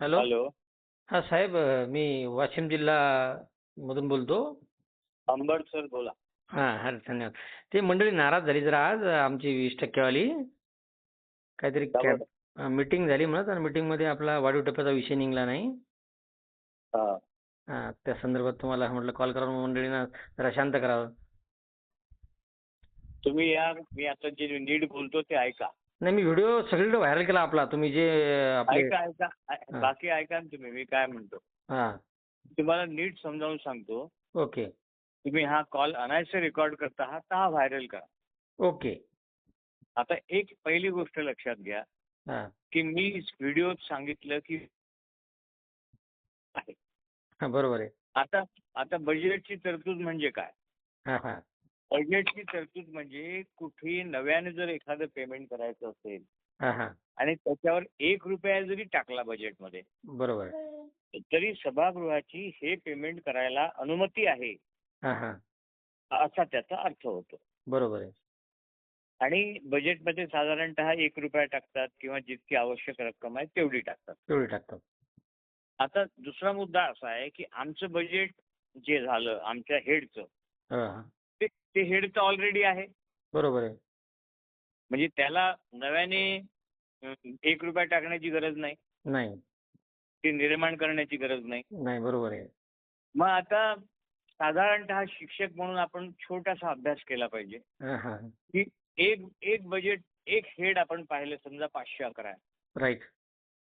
Hello. Hello. हा साहेब मी वाशिम जिल्हा मधून बोलतो. अंबड सर बोला. हा हा धन्यवाद. ते मंडळी नाराज झाली जरा आज आमची वीस टक्केवाली. काहीतरी का कॅब बरं? मीटिंग झाली म्हणत आणि मीटिंगमध्ये आपला वाढीव टप्प्याचा विषय निघला नाही. हा. हा त्या संदर्भात तुम्हाला म्हटलं कॉल करा मंडळीनं जरा शांत करावं. तुम्ही या मी आता जे नीट बोलतो ते ऐका. नाही मी व्हिडिओ सगळीकडे व्हायरल केला आपला. तुम्ही जे आपले ऐका ऐका. ऐ- हा. बाकी ऐका ना तुम्ही मी काय म्हणतो. हा. तुम्हाला नीट समजावून सांगतो. ओके. तुम्ही हा कॉल अनायसे रेकॉर्ड करता आहात तर हा व्हायरल करा? ओके. आता एक पहिली गोष्ट लक्षात घ्या. हा. की मी व्हिडिओत सांगितलं की हा बरोबर आहे. आता आता बजेटची तरतूद म्हणजे काय? हा हा. बजेटची तरतूद म्हणजे कुठेही नव्याने जर एखादं पेमेंट करायचं असेल हा हा. आणि त्याच्यावर एक रुपया जरी टाकला बजेटमध्ये बरोबर. तरी सभागृहाची हे पेमेंट करायला अनुमती आहे. हा हा. असा त्याचा अर्थ होतो. बरोबर आहे. आणि बजेटमध्ये साधारणतः एक रुपया टाकतात किंवा जितकी आवश्यक रक्कम आहे तेवढी टाकतात. तेवढी टाकतात. आता दुसरा मुद्दा असा आहे की आमचं बजेट जे झालं आमच्या हेडचं ते ते हेडचं ऑलरेडी आहे. बरोबर आहे. म्हणजे त्याला नव्याने एक रुपया टाकण्याची गरज नाही. नाही. ते निर्माण करण्याची गरज नाही. नाही बरोबर आहे. मग आता साधारणतः शिक्षक म्हणून आपण छोटासा अभ्यास केला पाहिजे. की एक एक बजेट एक हेड आपण पाहिलं समजा पाचशे अकरा. आहे राईट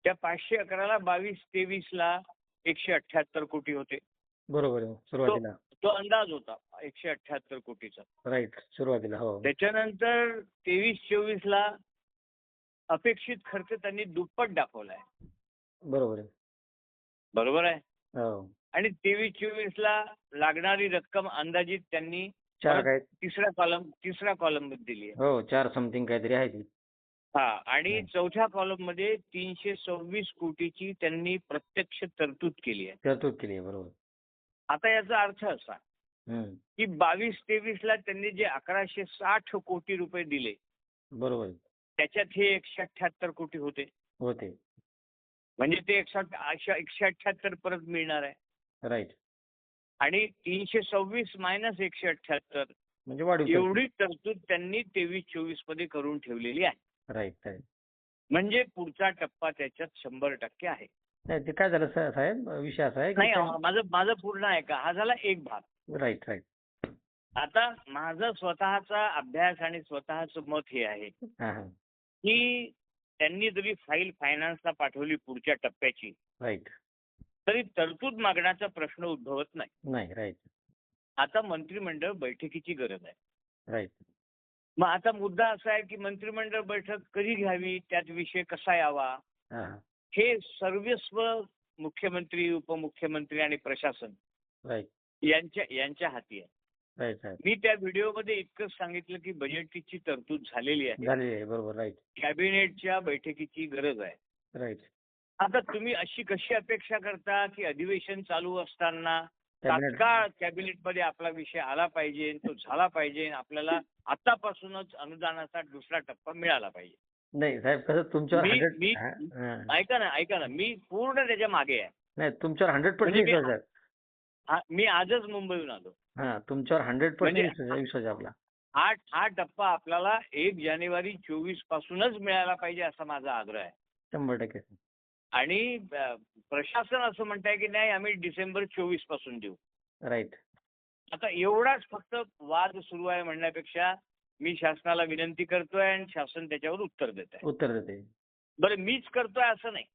त्या पाचशे अकराला बावीस तेवीसला एकशे अठ्याहत्तर कोटी होते. बरोबर आहे सुरुवातीला. तो अंदाज होता एकशे अठ्याहत्तर कोटीचा. राईट सुरुवातीला हो. त्याच्यानंतर तेवीस चोवीसला अपेक्षित खर्च त्यांनी दुप्पट दाखवलाय. बरोबर आहे. बरोबर आहे? हो. आणि तेवीस चोवीसला लागणारी रक्कम अंदाजित त्यांनी चार काय? तिसऱ्या कॉलम तिसऱ्या कॉलममध्ये दिली आहे. हो चार समथिंग काहीतरी आहे ती. हा आणि हं. चौथ्या कॉलममध्ये तीनशे सव्वीस कोटीची त्यांनी प्रत्यक्ष तरतूद केली आहे. तरतूद केली आहे बरोबर. आता याचा अर्थ असा. की बावीस तेवीसला त्यांनी जे अकराशे साठ कोटी रुपये दिले बरोबर. त्याच्यात हे एकशे अठ्याहत्तर कोटी होते. होते. म्हणजे ते एकशे अठ्याहत्तर परत मिळणार आहे. राईट. आणि तीनशे सव्वीस मायनस एकशे अठ्याहत्तर म्हणजे एवढी तरतूद त्यांनी तेवीस चोवीसमध्ये करून ठेवलेली आहे. Right right. म्हणजे पुढचा टप्पा त्याच्यात शंभर टक्के आहे. नाही ते काय झालं सा- साहेब? विषय असा आहे नाही माझं माझं पूर्ण आहे का? हा झाला एक भाग. राईट राईट आता माझं स्वतःचा अभ्यास आणि स्वतःचं मत हे आहे हा हा. की त्यांनी जरी फाईल फायनान्सला पाठवली पुढच्या टप्प्याची राईट तरी तरतूद मागण्याचा प्रश्न उद्भवत नाही. नाही राईट आता मंत्रिमंडळ बैठकीची गरज आहे. राईट मग आता मुद्दा असा आहे की मंत्रिमंडळ बैठक कधी घ्यावी? त्यात विषय कसा यावा? हा हा. हे सर्वस्व मुख्यमंत्री उपमुख्यमंत्री आणि प्रशासन यांच्या यांच्या हाती आहे. मी त्या व्हिडिओमध्ये इतकंच सांगितलं की बजेटची तरतूद झालेली आहे. बरोबर राईट कॅबिनेटच्या बैठकीची गरज आहे. राईट आता तुम्ही अशी कशी अपेक्षा करता की अधिवेशन चालू असताना कॅबिनेट तात्काळ कॅबिनेटमध्ये आपला विषय आला पाहिजे तो झाला पाहिजे आपल्याला आतापासूनच अनुदानाचा दुसरा टप्पा मिळाला पाहिजे? नाही साहेब कसं तुमच्यावर मी- हंड्रेड मी- ऐका ना ऐका ना. मी पूर्ण त्याच्यामागे आहे. नाही तुमच्यावर हंड्रेड म्हणजे पर्सेंट मी- विश्वास आहे. हा, मी आजच मुंबईहून आलो. हा तुमच्यावर हंड्रेड म्हणजे- पर्सेंट विश्वास आहे विश्वास आहे आपला. हा हा टप्पा आपल्याला एक जानेवारी चोवीस पासूनच मिळाला पाहिजे असा माझा आग्रह आहे. शंभर टक्के. आणि अ, प्रशासन असं म्हणत आहे की नाही आम्ही डिसेंबर चोवीसपासून देऊ. राईट. आता एवढाच फक्त वाद सुरू आहे म्हणण्यापेक्षा मी शासनाला विनंती करतोय आणि शासन त्याच्यावर उत्तर देत आहे. उत्तर देते. बरं मीच करतोय असं नाही.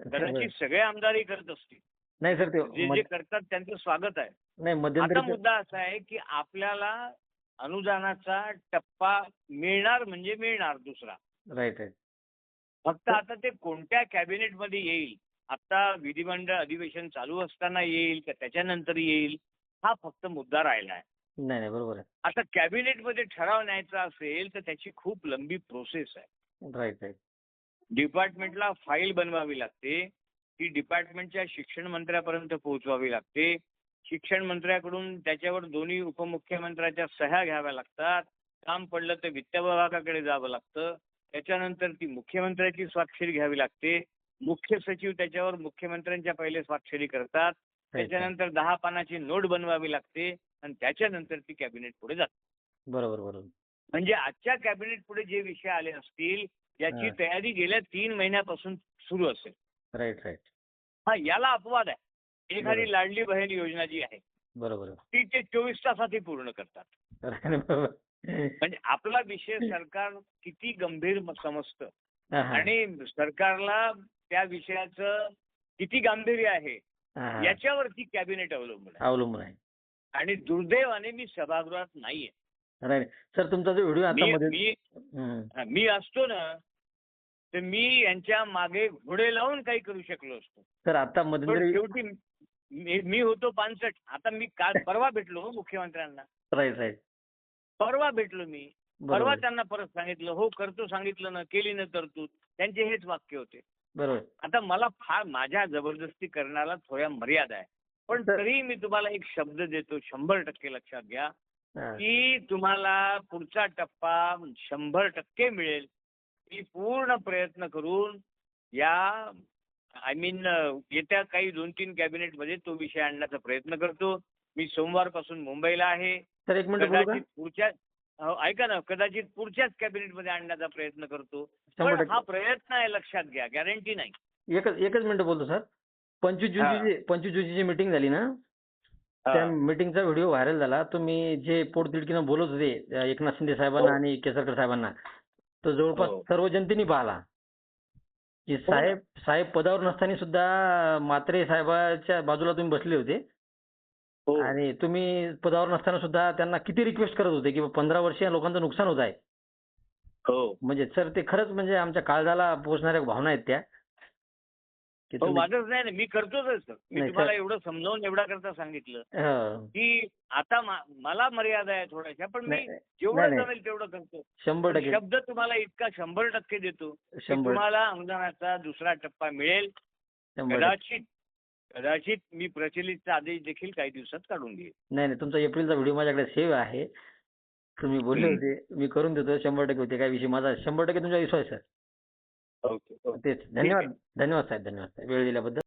कदाचित सगळे आमदारही करत असतील. नाही सर ते जे जे करतात त्यांचं स्वागत आहे. नाही आता मुद्दा असा आहे की आपल्याला अनुदानाचा टप्पा मिळणार म्हणजे मिळणार दुसरा. Right right. फक्त आता ते कोणत्या कॅबिनेटमध्ये येईल? आता विधिमंडळ अधिवेशन चालू असताना येईल का त्याच्यानंतर येईल? हा फक्त मुद्दा राहिला आहे. नाही नाही बरोबर आहे. आता कॅबिनेटमध्ये ठराव न्यायचा असेल तर त्याची खूप लंबी प्रोसेस आहे. Right right. डिपार्टमेंटला फाईल बनवावी लागते ती डिपार्टमेंटच्या शिक्षण मंत्र्यापर्यंत पोहोचवावी लागते. शिक्षण मंत्र्याकडून त्याच्यावर दोन्ही उपमुख्यमंत्र्याच्या सह्या घ्याव्या लागतात. काम पडलं तर वित्त विभागाकडे जावं लागतं. त्याच्यानंतर ती मुख्यमंत्र्याची स्वाक्षरी घ्यावी लागते. मुख्य सचिव त्याच्यावर मुख्यमंत्र्यांच्या पहिले स्वाक्षरी करतात. त्याच्यानंतर दहा पानाची नोट बनवावी लागते. आणि त्याच्यानंतर ती कॅबिनेट पुढे जाते. बरोबर बरोबर. म्हणजे आजच्या कॅबिनेट पुढे जे विषय आले असतील याची. तयारी गेल्या तीन महिन्यापासून सुरू असेल. Right right. हा याला अपवाद आहे. एखादी लाडली बहीण योजना जी आहे बरोबर. ती ते चोवीस तासातही पूर्ण करतात. बरोबर म्हणजे आपला विषय सरकार किती गंभीर समजतं. आणि सरकारला त्या विषयाचं किती गांभीर्य आहे. याच्यावरती कॅबिनेट अवलंबून आहे. अवलंबून आहे. आणि दुर्दैवाने मी सभागृहात नाहीये. सर तुमचा जो व्हिडिओ आता मी मध्ये मी असतो ना तर मी यांच्या मागे घोडे लावून काही करू शकलो असतो. सर आता मध्यंतरी शेवटी मी होतो पानसट. आता मी काल परवा भेटलो हो मुख्यमंत्र्यांना. Right right. परवा भेटलो मी. परवा त्यांना परत सांगितलं हो करतो सांगितलं ना केली ना तरतूद. त्यांचे हेच वाक्य होते. बरोबर. आता मला फार माझ्या जबरदस्ती करण्याला थोड्या मर्यादा आहे पण तरी मी तुम्हाला एक शब्द देतो शंभर टक्के लक्षात घ्या. की तुम्हाला पुढचा टप्पा शंभर टक्के मिळेल. मी पूर्ण प्रयत्न करून या आय मीन येत्या काही दोन तीन कॅबिनेटमध्ये तो विषय आणण्याचा प्रयत्न करतो. मी सोमवारपासून मुंबईला आहे. एक मिनिट कदाचित पुढच्या हो, ऐका ना कदाचित पुढच्याच कॅबिनेटमध्ये आणण्याचा प्रयत्न करतो. पण हा प्रयत्न आहे लक्षात घ्या गॅरंटी नाही. एकच एकच मिनिट बोलतो सर. पंचवीस जूनची हा. जी पंचवीस जूनची जी मीटिंग झाली ना त्या मीटिंगचा व्हिडिओ व्हायरल झाला. तुम्ही जे पोटतिडकीनं बोलत होते एकनाथ शिंदे साहेबांना हो. आणि केसरकर साहेबांना तो जवळपास हो. सर्व जनतेने पाहिला. की साहेब साहेब पदावर नसताना सुद्धा म्हात्रे साहेबाच्या बाजूला तुम्ही बसले होते. हो. आणि तुम्ही पदावर नसताना सुद्धा त्यांना किती रिक्वेस्ट करत होते की पंधरा वर्ष या लोकांचं नुकसान होत आहे. हो. म्हणजे सर ते खरंच म्हणजे आमच्या काळजाला पोहोचणाऱ्या भावना आहेत त्या. की हो नाही ना मी करतोच सर मी तुम्हाला. एवढं समजावून एवढा करता सांगितलं हो. की आता मला मर्यादा आहे थोड्याशा पण मी जेवढं. जमेल तेवढं करतो शंभर टक्के शब्द तुम्हाला इतका शंभर टक्के देतो तुम्हाला अनुदानाचा दुसरा टप्पा मिळेल. कदाचित कदाचित मी प्रचलितचा आदेश देखील काही दिवसात काढून घेईन नाही नाही तुमचा एप्रिलचा व्हिडिओ माझ्याकडे सेव्ह आहे तुम्ही बोलले. होते मी करून देतो शंभर टक्के होते काय विषय माझा शंभर टक्के तुमचा विश्वास आहे सर ओके तेच. धन्यवाद धन्यवाद साहेब धन्यवाद साहेब. वेळ दिल्याबद्दल.